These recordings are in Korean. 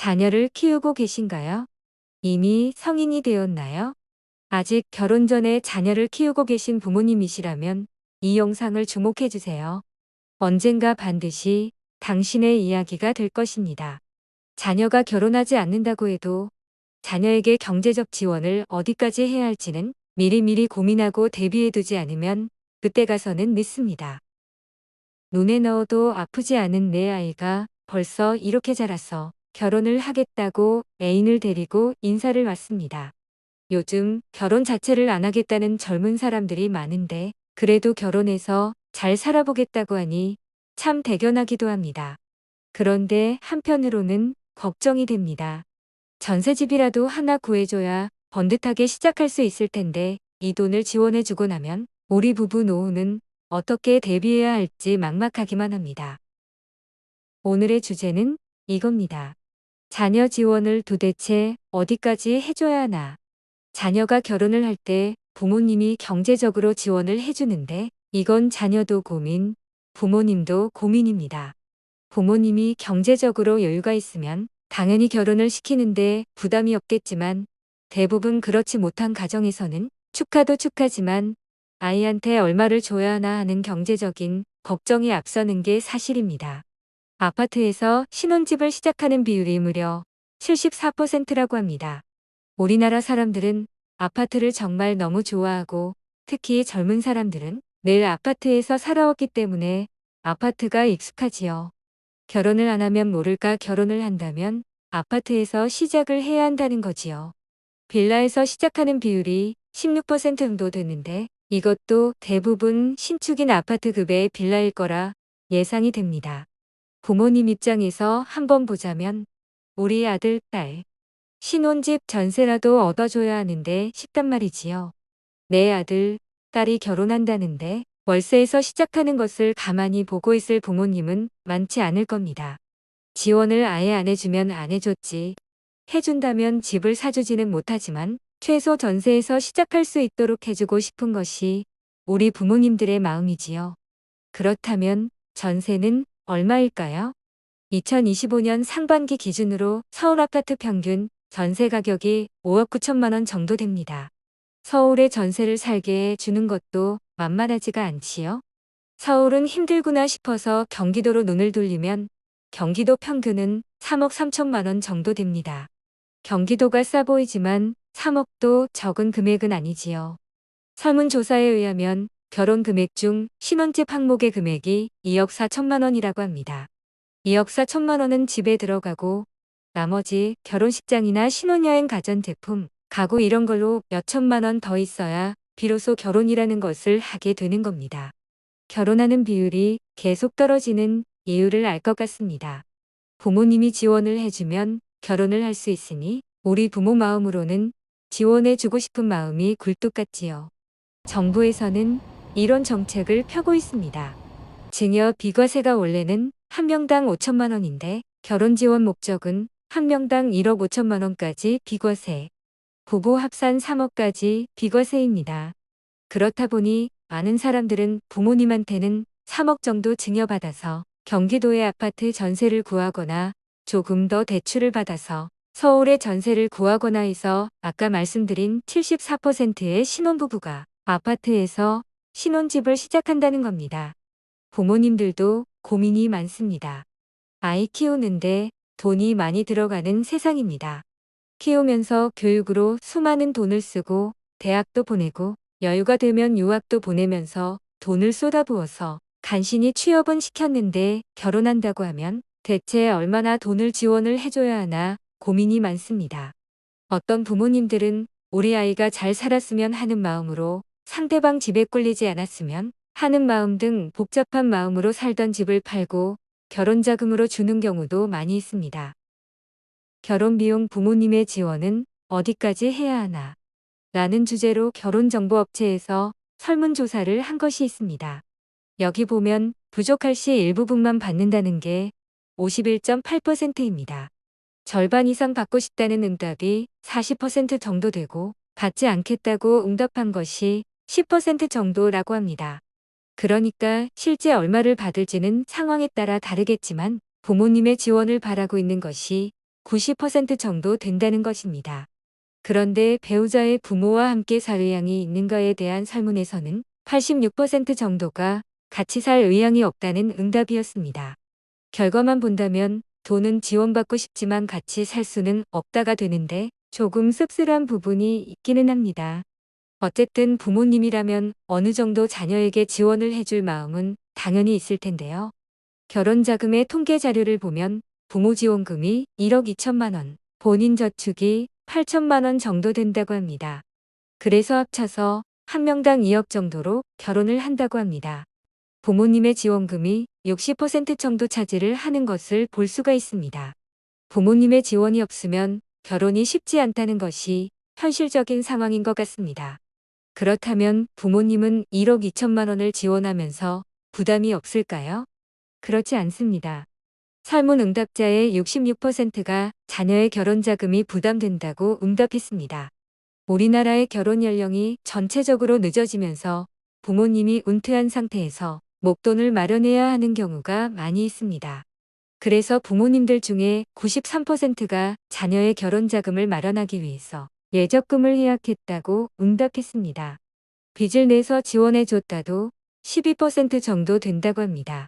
자녀를 키우고 계신가요? 이미 성인이 되었나요? 아직 결혼 전에 자녀를 키우고 계신 부모님이시라면 이 영상을 주목해 주세요. 언젠가 반드시 당신의 이야기가 될 것입니다. 자녀가 결혼하지 않는다고 해도 자녀에게 경제적 지원을 어디까지 해야 할지는 미리미리 고민하고 대비해 두지 않으면 그때 가서는 늦습니다. 눈에 넣어도 아프지 않은 내 아이가 벌써 이렇게 자라서 결혼을 하겠다고 애인을 데리고 인사를 왔습니다. 요즘 결혼 자체를 안 하겠다는 젊은 사람들이 많은데 그래도 결혼해서 잘 살아보겠다고 하니 참 대견하기도 합니다. 그런데 한편으로는 걱정이 됩니다. 전세집이라도 하나 구해줘야 번듯하게 시작할 수 있을 텐데 이 돈을 지원해주고 나면 우리 부부 노후는 어떻게 대비해야 할지 막막하기만 합니다. 오늘의 주제는 이겁니다. 자녀 지원을 도대체 어디까지 해줘야 하나? 자녀가 결혼을 할 때 부모님이 경제적으로 지원을 해주는데 이건 자녀도 고민, 부모님도 고민입니다. 부모님이 경제적으로 여유가 있으면 당연히 결혼을 시키는데 부담이 없겠지만 대부분 그렇지 못한 가정에서는 축하도 축하지만 아이한테 얼마를 줘야 하나 하는 경제적인 걱정이 앞서는 게 사실입니다. 아파트에서 신혼집을 시작하는 비율이 무려 74%라고 합니다. 우리나라 사람들은 아파트를 정말 너무 좋아하고 특히 젊은 사람들은 늘 아파트에서 살아왔기 때문에 아파트가 익숙하지요. 결혼을 안 하면 모를까 결혼을 한다면 아파트에서 시작을 해야 한다는 거지요. 빌라에서 시작하는 비율이 16% 정도 되는데 이것도 대부분 신축인 아파트 급의 빌라일 거라 예상이 됩니다. 부모님 입장에서 한번 보자면 우리 아들, 딸, 신혼집 전세라도 얻어줘야 하는데 싶단 말이지요. 내 아들, 딸이 결혼한다는데 월세에서 시작하는 것을 가만히 보고 있을 부모님은 많지 않을 겁니다. 지원을 아예 안 해주면 안 해줬지. 해준다면 집을 사주지는 못하지만 최소 전세에서 시작할 수 있도록 해주고 싶은 것이 우리 부모님들의 마음이지요. 그렇다면 전세는 얼마일까요? 2025년 상반기 기준으로 서울 아파트 평균 전세 가격이 5억 9천만 원 정도 됩니다. 서울에 전세를 살게 해주는 것도 만만하지가 않지요. 서울은 힘들구나 싶어서 경기도로 눈을 돌리면 경기도 평균은 3억 3천만 원 정도 됩니다. 경기도가 싸 보이지만 3억도 적은 금액은 아니지요. 설문조사에 의하면 결혼 금액 중 신혼집 항목의 금액이 2억 4천만 원이라고 합니다. 2억 4천만 원은 집에 들어가고 나머지 결혼식장이나 신혼여행 가전제품, 가구 이런 걸로 몇 천만 원 더 있어야 비로소 결혼이라는 것을 하게 되는 겁니다. 결혼하는 비율이 계속 떨어지는 이유를 알 것 같습니다. 부모님이 지원을 해주면 결혼을 할 수 있으니 우리 부모 마음으로는 지원해주고 싶은 마음이 굴뚝 같지요. 정부에서는 이런 정책을 펴고 있습니다. 증여 비과세가 원래는 한 명당 5천만 원인데 결혼 지원 목적은 한 명당 1억 5천만 원까지 비과세, 부부 합산 3억까지 비과세입니다. 그렇다 보니 많은 사람들은 부모님한테는 3억 정도 증여받아서 경기도의 아파트 전세를 구하거나 조금 더 대출을 받아서 서울의 전세를 구하거나 해서 아까 말씀드린 74%의 신혼부부가 아파트에서 신혼집을 시작한다는 겁니다. 부모님들도 고민이 많습니다. 아이 키우는데 돈이 많이 들어가는 세상입니다. 키우면서 교육으로 수많은 돈을 쓰고 대학도 보내고 여유가 되면 유학도 보내면서 돈을 쏟아부어서 간신히 취업은 시켰는데 결혼한다고 하면 대체 얼마나 돈을 지원을 해줘야 하나 고민이 많습니다. 어떤 부모님들은 우리 아이가 잘 살았으면 하는 마음으로 상대방 집에 꿀리지 않았으면 하는 마음 등 복잡한 마음으로 살던 집을 팔고 결혼 자금으로 주는 경우도 많이 있습니다. 결혼 비용 부모님의 지원은 어디까지 해야 하나? 라는 주제로 결혼정보업체에서 설문조사를 한 것이 있습니다. 여기 보면 부족할 시 일부분만 받는다는 게 51.8%입니다. 절반 이상 받고 싶다는 응답이 40% 정도 되고 받지 않겠다고 응답한 것이 10% 정도라고 합니다. 그러니까 실제 얼마를 받을지는 상황에 따라 다르겠지만 부모님의 지원을 바라고 있는 것이 90% 정도 된다는 것입니다. 그런데 배우자의 부모와 함께 살 의향이 있는가에 대한 설문에서는 86% 정도가 같이 살 의향이 없다는 응답이었습니다. 결과만 본다면 돈은 지원받고 싶지만 같이 살 수는 없다가 되는데 조금 씁쓸한 부분이 있기는 합니다. 어쨌든 부모님이라면 어느 정도 자녀에게 지원을 해줄 마음은 당연히 있을 텐데요. 결혼 자금의 통계 자료를 보면 부모 지원금이 1억 2천만 원, 본인 저축이 8천만 원 정도 된다고 합니다. 그래서 합쳐서 한 명당 2억 정도로 결혼을 한다고 합니다. 부모님의 지원금이 60% 정도 차지를 하는 것을 볼 수가 있습니다. 부모님의 지원이 없으면 결혼이 쉽지 않다는 것이 현실적인 상황인 것 같습니다. 그렇다면 부모님은 1억 2천만 원을 지원하면서 부담이 없을까요? 그렇지 않습니다. 설문 응답자의 66%가 자녀의 결혼 자금이 부담된다고 응답했습니다. 우리나라의 결혼 연령이 전체적으로 늦어지면서 부모님이 은퇴한 상태에서 목돈을 마련해야 하는 경우가 많이 있습니다. 그래서 부모님들 중에 93%가 자녀의 결혼 자금을 마련하기 위해서 예적금을 예약했다고 응답했습니다. 빚을 내서 지원해 줬다도 12% 정도 된다고 합니다.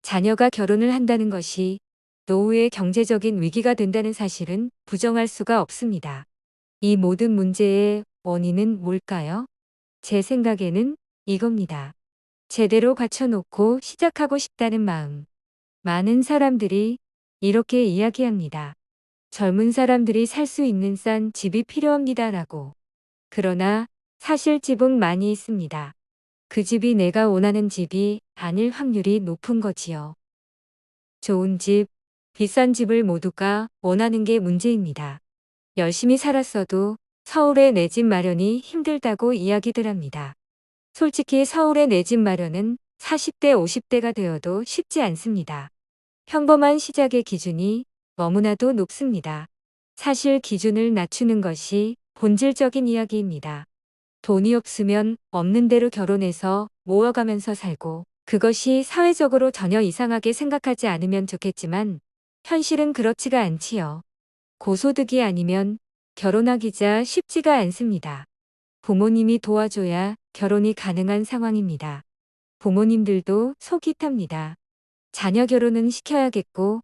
자녀가 결혼을 한다는 것이 노후의 경제적인 위기가 된다는 사실은 부정할 수가 없습니다. 이 모든 문제의 원인은 뭘까요? 제 생각에는 이겁니다. 제대로 갖춰놓고 시작하고 싶다는 마음. 많은 사람들이 이렇게 이야기합니다. 젊은 사람들이 살 수 있는 싼 집이 필요합니다 라고. 그러나 사실 집은 많이 있습니다. 그 집이 내가 원하는 집이 아닐 확률이 높은 거지요. 좋은 집, 비싼 집을 모두가 원하는 게 문제입니다. 열심히 살았어도 서울에 내 집 마련이 힘들다고 이야기들 합니다. 솔직히 서울에 내 집 마련은 40대 50대가 되어도 쉽지 않습니다. 평범한 시작의 기준이 너무나도 높습니다. 사실 기준을 낮추는 것이 본질적인 이야기입니다. 돈이 없으면 없는 대로 결혼해서 모아가면서 살고 그것이 사회적으로 전혀 이상하게 생각하지 않으면 좋겠지만 현실은 그렇지가 않지요. 고소득이 아니면 결혼하기자 쉽지가 않습니다. 부모님이 도와줘야 결혼이 가능한 상황입니다. 부모님들도 속이 탑니다. 자녀 결혼은 시켜야겠고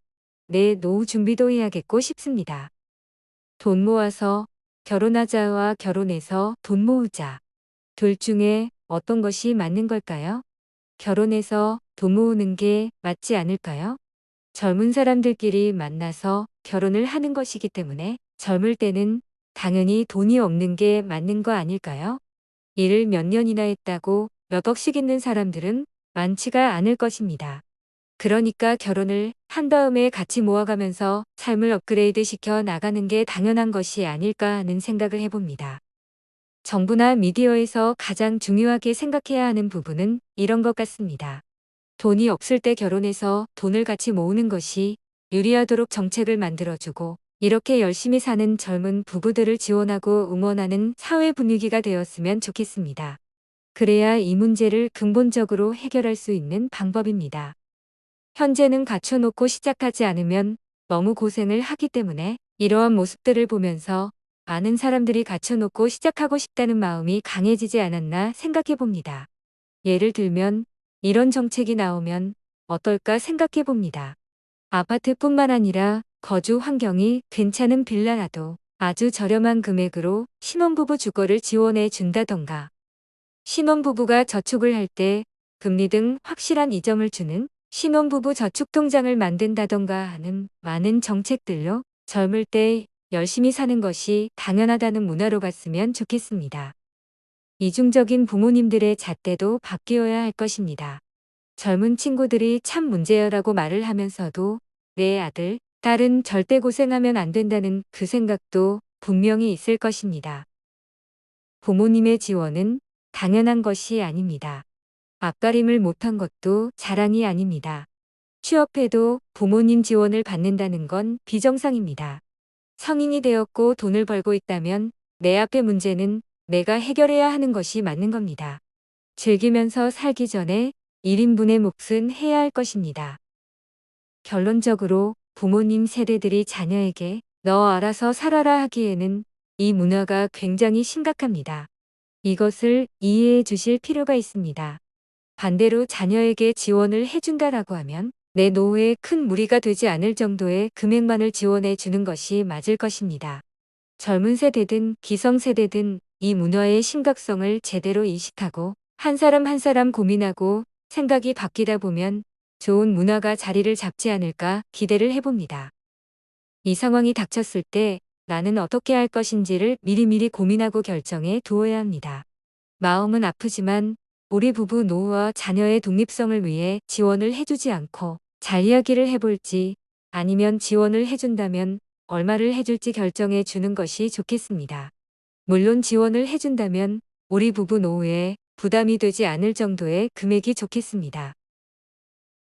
내 노후 준비도 해야겠고 싶습니다. 돈 모아서 결혼하자와 결혼해서 돈 모으자. 둘 중에 어떤 것이 맞는 걸까요? 결혼해서 돈 모으는 게 맞지 않을까요? 젊은 사람들끼리 만나서 결혼을 하는 것이기 때문에 젊을 때는 당연히 돈이 없는 게 맞는 거 아닐까요? 일을 몇 년이나 했다고 몇 억씩 있는 사람들은 많지가 않을 것입니다. 그러니까 결혼을 한 다음에 같이 모아가면서 삶을 업그레이드 시켜 나가는 게 당연한 것이 아닐까 하는 생각을 해봅니다. 정부나 미디어에서 가장 중요하게 생각해야 하는 부분은 이런 것 같습니다. 돈이 없을 때 결혼해서 돈을 같이 모으는 것이 유리하도록 정책을 만들어주고 이렇게 열심히 사는 젊은 부부들을 지원하고 응원하는 사회 분위기가 되었으면 좋겠습니다. 그래야 이 문제를 근본적으로 해결할 수 있는 방법입니다. 현재는 갖춰놓고 시작하지 않으면 너무 고생을 하기 때문에 이러한 모습들을 보면서 많은 사람들이 갖춰놓고 시작하고 싶다는 마음이 강해지지 않았나 생각해 봅니다. 예를 들면 이런 정책이 나오면 어떨까 생각해 봅니다. 아파트뿐만 아니라 거주 환경이 괜찮은 빌라라도 아주 저렴한 금액으로 신혼부부 주거를 지원해 준다던가 신혼부부가 저축을 할 때 금리 등 확실한 이점을 주는 신혼부부 저축통장을 만든다던가 하는 많은 정책들로 젊을 때 열심히 사는 것이 당연하다는 문화로 갔으면 좋겠습니다. 이중적인 부모님들의 잣대도 바뀌어야 할 것입니다. 젊은 친구들이 참 문제야라고 말을 하면서도 내 아들, 딸은 절대 고생하면 안 된다는 그 생각도 분명히 있을 것입니다. 부모님의 지원은 당연한 것이 아닙니다. 앞가림을 못한 것도 자랑이 아닙니다. 취업해도 부모님 지원을 받는다는 건 비정상입니다. 성인이 되었고 돈을 벌고 있다면 내 앞의 문제는 내가 해결해야 하는 것이 맞는 겁니다. 즐기면서 살기 전에 1인분의 몫은 해야 할 것입니다. 결론적으로 부모님 세대들이 자녀에게 너 알아서 살아라 하기에는 이 문화가 굉장히 심각합니다. 이것을 이해해 주실 필요가 있습니다. 반대로 자녀에게 지원을 해준다라고 하면 내 노후에 큰 무리가 되지 않을 정도의 금액만을 지원해 주는 것이 맞을 것입니다. 젊은 세대든 기성세대든 이 문화의 심각성을 제대로 인식하고 한 사람 한 사람 고민하고 생각이 바뀌다 보면 좋은 문화가 자리를 잡지 않을까 기대를 해봅니다. 이 상황이 닥쳤을 때 나는 어떻게 할 것인지를 미리미리 고민하고 결정해 두어야 합니다. 마음은 아프지만 우리 부부 노후와 자녀의 독립성을 위해 지원을 해주지 않고 잘 이야기를 해볼지 아니면 지원을 해준다면 얼마를 해줄지 결정해 주는 것이 좋겠습니다. 물론 지원을 해준다면 우리 부부 노후에 부담이 되지 않을 정도의 금액이 좋겠습니다.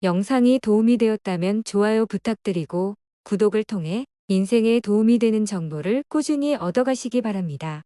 영상이 도움이 되었다면 좋아요 부탁드리고 구독을 통해 인생에 도움이 되는 정보를 꾸준히 얻어가시기 바랍니다.